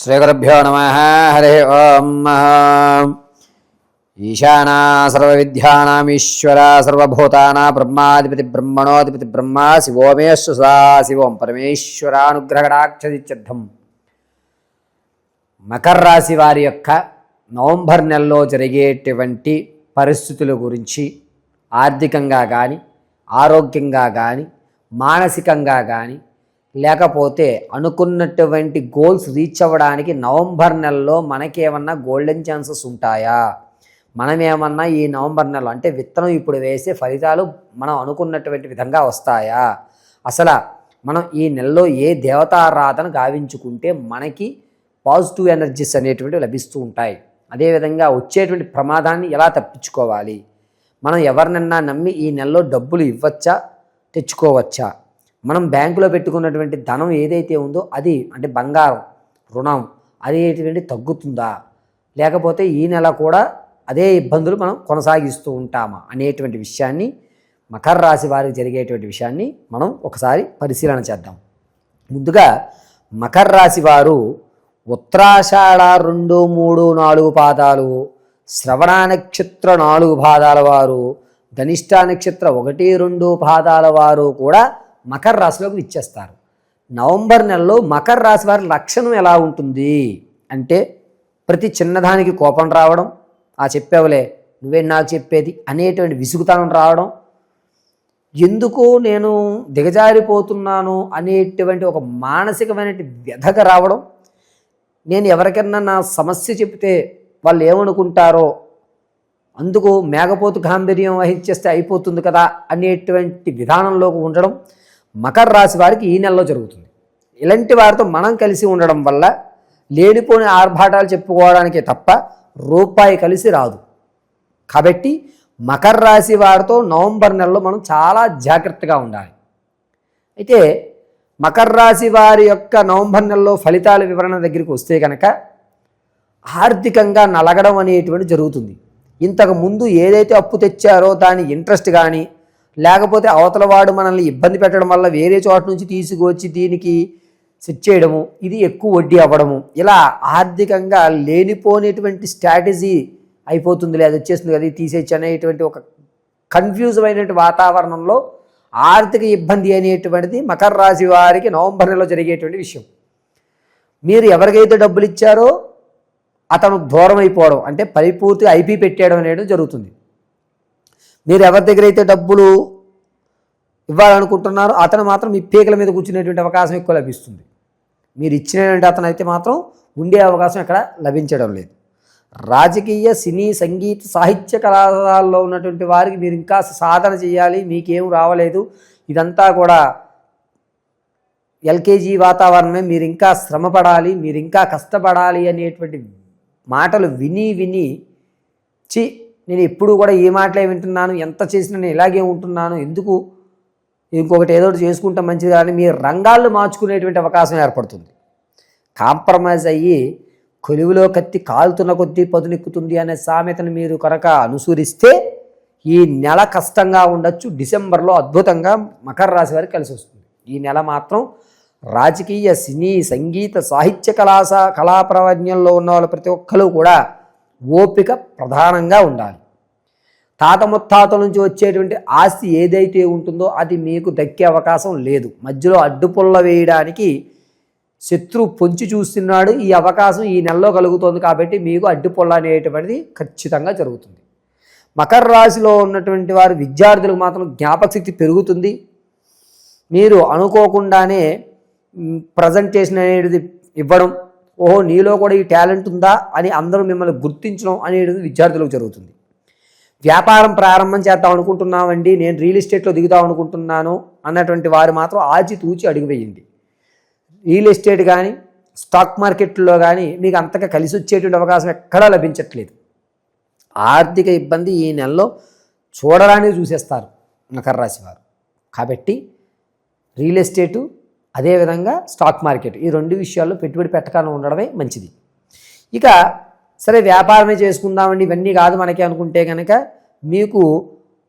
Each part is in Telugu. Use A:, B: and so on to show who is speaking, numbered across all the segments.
A: శ్రీగురుభ్యో నమ హరి ఓం ఈశానా సర్వవిద్యానామీశ్వర సర్వభూతానా బ్రహ్మాధిపతి బ్రహ్మణోధిపతి బ్రహ్మ శివోమేశ్వ సదా శివం పరమేశ్వరానుగ్రహడాక్షదిత్యర్థం మకర రాశి వారి యొక్క నవంబర్ నెలలో జరిగేటువంటి పరిస్థితుల గురించి ఆర్థికంగా కానీ ఆరోగ్యంగా కానీ మానసికంగా కానీ లేకపోతే అనుకున్నటువంటి గోల్స్ రీచ్ అవ్వడానికి నవంబర్ నెలలో మనకేమన్నా గోల్డెన్ ఛాన్సెస్ ఉంటాయా? మనం ఏమన్నా ఈ నవంబర్ నెలలో అంటే విత్తనం ఇప్పుడు వేసే ఫలితాలు మనం అనుకున్నటువంటి విధంగా వస్తాయా? అసలు మనం ఈ నెలలో ఏ దేవతారాధన గావించుకుంటే మనకి పాజిటివ్ ఎనర్జీస్ అనేటువంటివి లభిస్తూ ఉంటాయి. అదేవిధంగా వచ్చేటువంటి ప్రమాదాన్ని ఎలా తప్పించుకోవాలి? మనం ఎవరినన్నా నమ్మి ఈ నెలలో డబ్బులు ఇవ్వచ్చా? తెచ్చుకోవచ్చా? మనం బ్యాంకులో పెట్టుకున్నటువంటి ధనం ఏదైతే ఉందో అది అంటే బంగారం రుణం అదేటువంటి తగ్గుతుందా? లేకపోతే ఈ నెల కూడా అదే ఇబ్బందులు మనం కొనసాగిస్తూ ఉంటామా అనేటువంటి విషయాన్ని మకర రాశి వారికి జరిగేటువంటి విషయాన్ని మనం ఒకసారి పరిశీలన చేద్దాం. ముందుగా మకర రాశి వారు ఉత్తరాషాఢ రెండు మూడు నాలుగు పాదాలు శ్రవణ నక్షత్ర నాలుగు పాదాల వారు ధనిష్ట నక్షత్ర ఒకటి రెండు పాదాల వారు కూడా మకర రాశిలోకి ఇచ్చేస్తారు. నవంబర్ నెలలో మకర రాశి వారి లక్షణం ఎలా ఉంటుంది? అంటే ప్రతి చిన్నదానికి కోపం రావడం ఆ చెప్పావులే నువ్వే నాకు చెప్పేది అనేటువంటి విసుగుతనం రావడం ఎందుకు నేను దిగజారిపోతున్నాను అనేటువంటి ఒక మానసికమైన వ్యధక రావడం నేను ఎవరికైనా నా సమస్య చెప్తే వాళ్ళు ఏమనుకుంటారో అందుకు మేఘపోతు గాంభీర్యం వహించేస్తే అయిపోతుంది కదా అనేటువంటి విధానంలోకి ఉండడం మకర రాశి వారికి ఈ నెలలో జరుగుతుంది. ఇలాంటి వారితో మనం కలిసి ఉండడం వల్ల లేనిపోని ఆర్భాటాలు చెప్పుకోవడానికే తప్ప రూపాయి కలిసి రాదు. కాబట్టి మకర రాశి వారితో నవంబర్ నెలలో మనం చాలా జాగ్రత్తగా ఉండాలి. అయితే మకర రాశి వారి యొక్క నవంబర్ నెలలో ఫలితాల వివరణ దగ్గరికి వస్తే కనుక ఆర్థికంగా నలగడం అనేటువంటి జరుగుతుంది. ఇంతకు ముందు ఏదైతే అప్పు తెచ్చారో దాని ఇంట్రెస్ట్ కానీ లేకపోతే అవతల వాడు మనల్ని ఇబ్బంది పెట్టడం వల్ల వేరే చోట నుంచి తీసుకువచ్చి దీనికి సెట్ చేయడము ఇది ఎక్కువ వడ్డీ అవ్వడము ఇలా ఆర్థికంగా లేనిపోనేటువంటి స్ట్రాటజీ అయిపోతుంది లేదా వచ్చేస్తుంది కదా తీసేయచ్చు అనేటువంటి ఒక కన్ఫ్యూజ్ అయినటువంటి వాతావరణంలో ఆర్థిక ఇబ్బంది అనేటువంటిది మకర రాశి వారికి నవంబర్ నెలలో జరిగేటువంటి విషయం. మీరు ఎవరికైతే డబ్బులు ఇచ్చారో అతను దూరం అయిపోవడం అంటే పరిపూర్తిగా ఐపీ పెట్టేయడం అనేది జరుగుతుంది. మీరు ఎవరి దగ్గర అయితే డబ్బులు ఇవ్వాలనుకుంటున్నారో అతను మాత్రం మీ పీకల మీద కూర్చునేటువంటి అవకాశం ఎక్కువ లభిస్తుంది. మీరు ఇచ్చినటువంటి అతను అయితే మాత్రం ఉండే అవకాశం ఎక్కడ లభించడం లేదు. రాజకీయ సినీ సంగీత సాహిత్య కళాశాలలో ఉన్నటువంటి వారికి మీరు ఇంకా సాధన చేయాలి మీకేం రావలేదు. ఇదంతా కూడా ఎల్కేజీ వాతావరణమే మీరు ఇంకా శ్రమపడాలి మీరు ఇంకా కష్టపడాలి అనేటువంటి మాటలు విని విని చి నేను ఎప్పుడు కూడా ఏ మాటలే వింటున్నాను ఎంత చేసినా నేను ఇలాగే ఉంటున్నాను ఎందుకు? ఇంకొకటి ఏదో ఒకటి చేసుకుంటే మంచిది కానీ మీ రంగాల్లో మార్చుకునేటువంటి అవకాశం ఏర్పడుతుంది. కాంప్రమైజ్ అయ్యి కొలువులో కత్తి కాలుతున్న కొద్దీ పదునెక్కుతుంది అనే సామెతను మీరు కనుక అనుసరిస్తే ఈ నెల కష్టంగా ఉండొచ్చు డిసెంబర్లో అద్భుతంగా మకర రాశి వారికి కలిసి వస్తుంది. ఈ నెల మాత్రం రాజకీయ సినీ సంగీత సాహిత్య కళాశా కళాప్రావీణ్యంలో ఉన్న వాళ్ళు ప్రతి ఒక్కరు కూడా ఓపిక ప్రధానంగా ఉండాలి. తాత ముత్తాతల నుంచి వచ్చేటువంటి ఆస్తి ఏదైతే ఉంటుందో అది మీకు దక్కే అవకాశం లేదు. మధ్యలో అడ్డుపుల్ల వేయడానికి శత్రువు పొంచి చూస్తున్నాడు. ఈ అవకాశం ఈ నెలలో కలుగుతుంది కాబట్టి మీకు అడ్డుపుల్ల అనేటువంటిది ఖచ్చితంగా జరుగుతుంది. మకర రాశిలో ఉన్నటువంటి వారు విద్యార్థులకు మాత్రం జ్ఞాపకశక్తి పెరుగుతుంది. మీరు అనుకోకుండానే ప్రజెంటేషన్ అనేది ఇవ్వడం ఓహో నీలో కూడా ఈ టాలెంట్ ఉందా అని అందరూ మిమ్మల్ని గుర్తించడం అనేది విద్యార్థులకు జరుగుతుంది. వ్యాపారం ప్రారంభం చేద్దాం అనుకుంటున్నామండి నేను రియల్ ఎస్టేట్లో దిగుదాం అనుకుంటున్నాను అన్నటువంటి వారు మాత్రం ఆచితూచి అడుగు రియల్ ఎస్టేట్ కానీ స్టాక్ మార్కెట్లో కానీ మీకు అంతగా కలిసి వచ్చేటువంటి అవకాశం ఎక్కడా లభించట్లేదు. ఆర్థిక ఇబ్బంది ఈ నెలలో చూడరానే చూసేస్తారు మకర రాశి వారు. కాబట్టి రియల్ ఎస్టేటు అదేవిధంగా స్టాక్ మార్కెట్ ఈ రెండు విషయాల్లో పెట్టుబడి పెట్టకుండా ఉండడమే మంచిది. ఇక సరే వ్యాపారమే చేసుకుందామండి ఇవన్నీ కాదు మనకి అనుకుంటే కనుక మీకు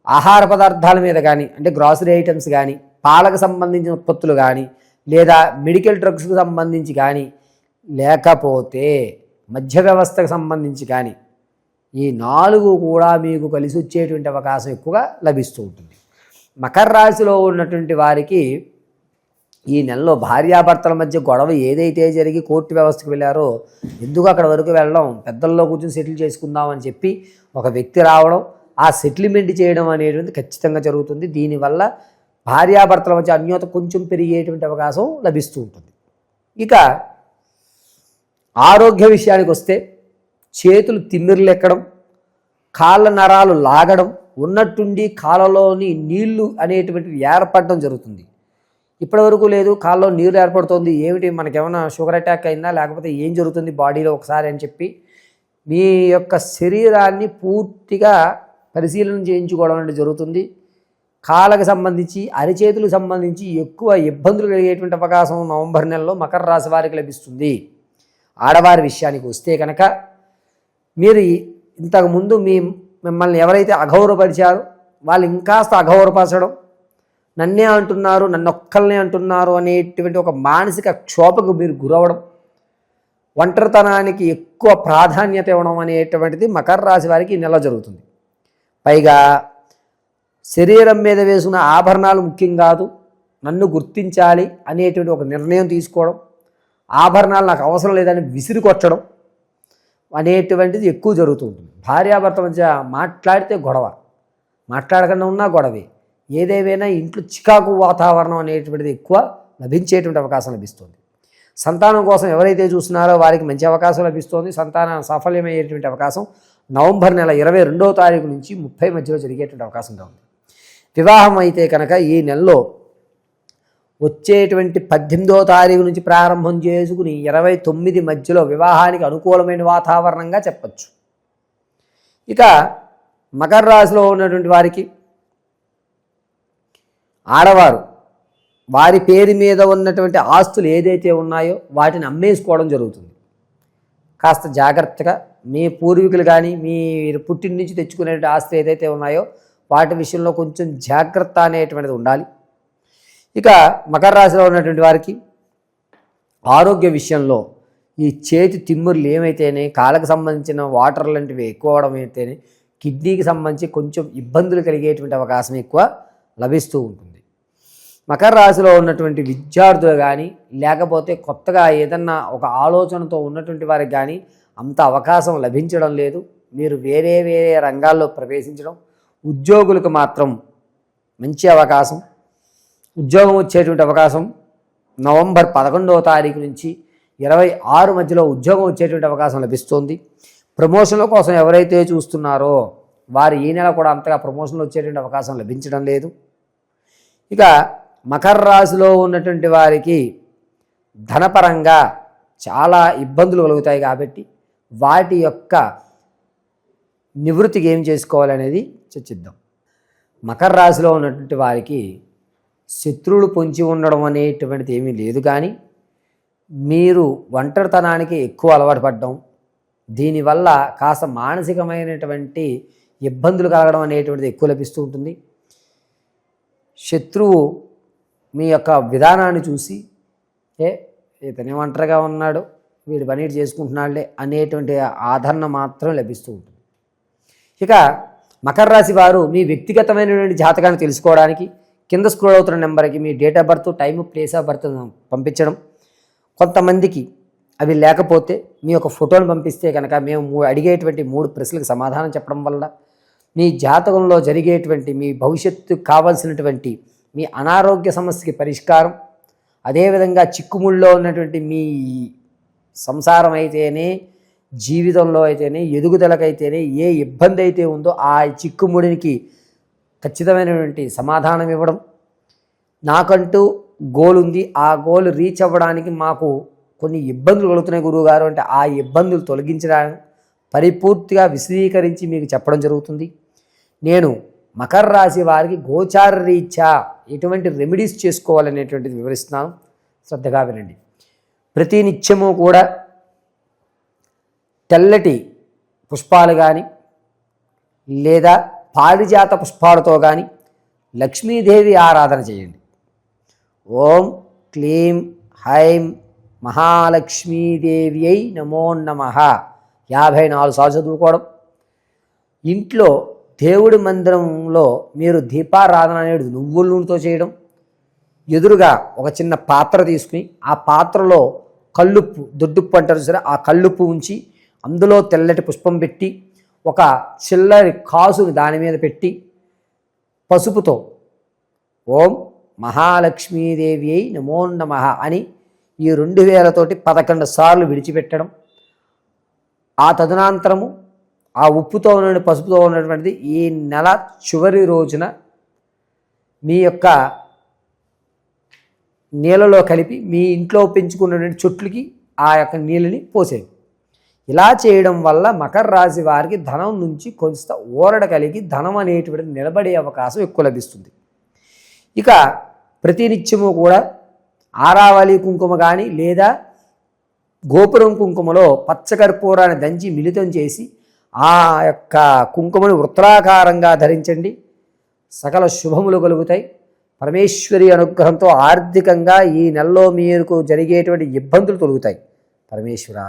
A: ఆహార పదార్థాల మీద కానీ అంటే గ్రాసరీ ఐటమ్స్ కానీ పాలకు సంబంధించిన ఉత్పత్తులు కానీ లేదా మెడికల్ డ్రగ్స్కు సంబంధించి కానీ లేకపోతే మధ్య వ్యవస్థకు సంబంధించి కానీ ఈ నాలుగు కూడా మీకు కలిసి వచ్చేటువంటి అవకాశం ఎక్కువగా లభిస్తూ ఉంటుంది. మకర రాశిలో ఉన్నటువంటి వారికి ఈ నెలలో భార్యాభర్తల మధ్య గొడవ ఏదైతే జరిగి కోర్టు వ్యవస్థకు వెళ్ళారో ఎందుకు అక్కడ వరకు వెళ్ళడం? పెద్దల్లో కూర్చొని సెటిల్ చేసుకుందాం అని చెప్పి ఒక వ్యక్తి రావడం ఆ సెటిల్మెంట్ చేయడం అనేటువంటి ఖచ్చితంగా జరుగుతుంది. దీనివల్ల భార్యాభర్తల మధ్య అన్యోత కొంచెం పెరిగేటువంటి అవకాశం లభిస్తూ ఉంటుంది. ఇక ఆరోగ్య విషయానికి వస్తే చేతులు తిమ్మిర్లు ఎక్కడం కాళ్ళ నరాలు లాగడం ఉన్నట్టుండి కాళ్ళలోని నీళ్ళు అనేటువంటివి ఏర్పడడం జరుగుతుంది. ఇప్పటివరకు లేదు. కాల్లో నీరు ఏర్పడుతుంది. ఏమిటి? మనకేమైనా షుగర్ అటాక్ అయిందా? లేకపోతే ఏం జరుగుతుంది బాడీలో ఒకసారి అని చెప్పి మీ యొక్క శరీరాన్ని పూర్తిగా పరిశీలన చేయించుకోవడం అనేది జరుగుతుంది. కాళ్ళకు సంబంధించి అరిచేతులకు సంబంధించి ఎక్కువ ఇబ్బందులు కలిగేటువంటి అవకాశం నవంబర్ నెలలో మకర రాశి వారికి లభిస్తుంది. ఆడవారి విషయానికి వస్తే కనుక మీరు ఇంతకుముందు మీ మిమ్మల్ని ఎవరైతే అఘౌరపరిచారో వాళ్ళు ఇంకాస్త అగౌరవపరచడం నన్నే అంటున్నారు నన్నొక్కల్నే అంటున్నారు అనేటువంటి ఒక మానసిక క్షోభకు మీరు గురవడం ఒంటరితనానికి ఎక్కువ ప్రాధాన్యత ఇవ్వడం అనేటువంటిది మకర రాశి వారికి నెల జరుగుతుంది. పైగా శరీరం మీద వేసిన ఆభరణాలు ముఖ్యం కాదు నన్ను గుర్తించాలి అనేటువంటి ఒక నిర్ణయం తీసుకోవడం ఆభరణాలు నాకు అవసరం లేదని విసిరి కొట్టడం అనేటువంటిది ఎక్కువ జరుగుతూ ఉంటుంది. భార్యాభర్త మధ్య మాట్లాడితే గొడవ మాట్లాడకుండా ఉన్నా గొడవే. ఏదేమైనా ఇంట్లో చికాకు వాతావరణం అనేటువంటిది ఎక్కువ లభించేటువంటి అవకాశం లభిస్తుంది. సంతానం కోసం ఎవరైతే చూస్తున్నారో వారికి మంచి అవకాశం లభిస్తుంది. సంతానం సాఫల్యమయ్యేటువంటి అవకాశం నవంబర్ నెల ఇరవై రెండవ తారీఖు నుంచి ముప్పై మధ్యలో జరిగేటువంటి అవకాశంగా ఉంది. వివాహం అయితే కనుక ఈ నెలలో వచ్చేటువంటి పద్దెనిమిదో తారీఖు నుంచి ప్రారంభం చేసుకుని ఇరవై తొమ్మిది మధ్యలో వివాహానికి అనుకూలమైన వాతావరణంగా చెప్పచ్చు. ఇక మకర రాశిలో ఉన్నటువంటి వారికి ఆడవారు వారి పేరు మీద ఉన్నటువంటి ఆస్తులు ఏదైతే ఉన్నాయో వాటిని అమ్మేసుకోవడం జరుగుతుంది. కాస్త జాగ్రత్తగా మీ పూర్వీకులు కానీ మీరు పుట్టిన నుంచి తెచ్చుకునే ఆస్తులు ఏదైతే ఉన్నాయో వాటి విషయంలో కొంచెం జాగ్రత్త అనేటువంటిది ఉండాలి. ఇక మకర రాశిలో ఉన్నటువంటి వారికి ఆరోగ్య విషయంలో ఈ చేతి తిమ్మురులు ఏమైతేనే కాళ్ళకు సంబంధించిన వాటర్ లాంటివి ఎక్కువ అవడం అయితేనే కిడ్నీకి సంబంధించి కొంచెం ఇబ్బందులు కలిగేటువంటి అవకాశం ఎక్కువ లభిస్తూ ఉంటుంది. మకర రాశిలో ఉన్నటువంటి విద్యార్థులు కానీ లేకపోతే కొత్తగా ఏదన్నా ఒక ఆలోచనతో ఉన్నటువంటి వారికి కానీ అంత అవకాశం లభించడం లేదు. మీరు వేరే వేరే రంగాల్లో ప్రవేశించడం ఉద్యోగులకు మాత్రం మంచి అవకాశం. ఉద్యోగం వచ్చేటువంటి అవకాశం. నవంబర్ పదకొండవ తారీఖు నుంచి ఇరవై ఆరు మధ్యలో ఉద్యోగం వచ్చేటువంటి అవకాశం లభిస్తుంది. ప్రమోషన్ల కోసం ఎవరైతే చూస్తున్నారో వారు ఈ నెల కూడా అంతగా ప్రమోషన్లు వచ్చేటువంటి అవకాశం లభించడం లేదు. ఇక మకర రాశిలో ఉన్నటువంటి వారికి ధనపరంగా చాలా ఇబ్బందులు కలుగుతాయి కాబట్టి వాటి యొక్క నివృత్తికి ఏం చేసుకోవాలనేది చర్చిద్దాం. మకర రాశిలో ఉన్నటువంటి వారికి శత్రువులు పొంచి ఉండడం అనేటువంటిది ఏమీ లేదు కానీ మీరు ఒంటరితనానికి ఎక్కువ అలవాటు పడ్డం దీనివల్ల కాస్త మానసికమైనటువంటి ఇబ్బందులు కలగడం అనేటువంటిది ఎక్కువ లభిస్తూ ఉంటుంది. శత్రువు మీ యొక్క విధానాన్ని చూసి ఏ ఇతనే ఒంటరిగా ఉన్నాడు వీడు పని చేసుకుంటున్నాడులే అనేటువంటి ఆదరణ మాత్రం లభిస్తూ ఉంటుంది. ఇక మకర రాశి వారు మీ వ్యక్తిగతమైనటువంటి జాతకాన్ని తెలుసుకోవడానికి కింద స్క్రోల్ అవుతున్న నెంబర్కి మీ date of birth time place of birth పంపించడం. కొంతమందికి అవి లేకపోతే మీ యొక్క ఫోటోని పంపిస్తే కనుక మేము మూ- అడిగేటువంటి మూడు ప్రశ్నలకు సమాధానం చెప్పడం వల్ల మీ జాతకంలో జరిగేటువంటి మీ భవిష్యత్తు కావాల్సినటువంటి మీ అనారోగ్య సమస్యకి పరిష్కారం. అదేవిధంగా చిక్కుముళ్ళలో ఉన్నటువంటి మీ సంసారం అయితేనే జీవితంలో అయితేనే ఎదుగుదలకైతేనే ఏ ఇబ్బంది అయితే ఉందో ఆ చిక్కుముడికి ఖచ్చితమైనటువంటి సమాధానం ఇవ్వడం. నాకంటూ గోల్ ఉంది. ఆ గోల్ రీచ్ అవ్వడానికి మాకు కొన్ని ఇబ్బందులు కలుగుతున్నాయి గురువుగారు. అంటే ఆ ఇబ్బందులు తొలగించడానికి పరిపూర్తిగా విశదీకరించి మీకు చెప్పడం జరుగుతుంది. నేను మకర రాశి వారికి గోచార రీత్యా ఎటువంటి రెమెడీస్ చేసుకోవాలనేటువంటిది వివరిస్తున్నాను. శ్రద్ధగా వినండి. ప్రతి నిత్యము కూడా తెల్లటి పుష్పాలు కానీ లేదా పారిజాత పుష్పాలతో కానీ లక్ష్మీదేవి ఆరాధన చేయండి. ఓం క్లీం హైం మహాలక్ష్మీదేవి అయి నమో నమ. యాభై నాలుగు సార్లు చదువుకోవడం. ఇంట్లో దేవుడి మందిరంలో మీరు దీపారాధన అనేది నువ్వుల నూనెతో చేయడం ఎదురుగా ఒక చిన్న పాత్ర తీసుకుని ఆ పాత్రలో కల్లుప్పు దొడ్డుప్పు అంటారు సరే ఆ కల్లుప్పు ఉంచి అందులో తెల్లటి పుష్పం పెట్టి ఒక చిల్లరి కాసుని దాని మీద పెట్టి పసుపుతో ఓం మహాలక్ష్మీదేవి అయి నమో నమ అని ఈ రెండు వేలతోటి పదకొండు సార్లు విడిచిపెట్టడం ఆ తదనంతరము ఆ ఉప్పుతో ఉన్న పసుపుతో ఉన్నటువంటిది ఈ నెల చివరి రోజున మీ యొక్క నీళ్ళలో కలిపి మీ ఇంట్లో పెంచుకున్నటువంటి చెట్లకి ఆ యొక్క నీళ్ళని పోసేది ఇలా చేయడం వల్ల మకర రాశి వారికి ధనం నుంచి కొంత ఊరడ కలిగి ధనం అనేటువంటి నిలబడే అవకాశం ఎక్కువ లభిస్తుంది. ఇక ప్రతినిత్యము కూడా ఆరావళి కుంకుమ కానీ లేదా గోపురం కుంకుమలో పచ్చకర్పూరాన్ని దంచి మిళితం చేసి ఆ యొక్క కుంకుమను వృత్తాకారంగా ధరించండి. సకల శుభములు కలుగుతాయి. పరమేశ్వరి అనుగ్రహంతో ఆర్థికంగా ఈ నెలలో మీకు జరిగేటువంటి ఇబ్బందులు తొలుగుతాయి. పరమేశ్వర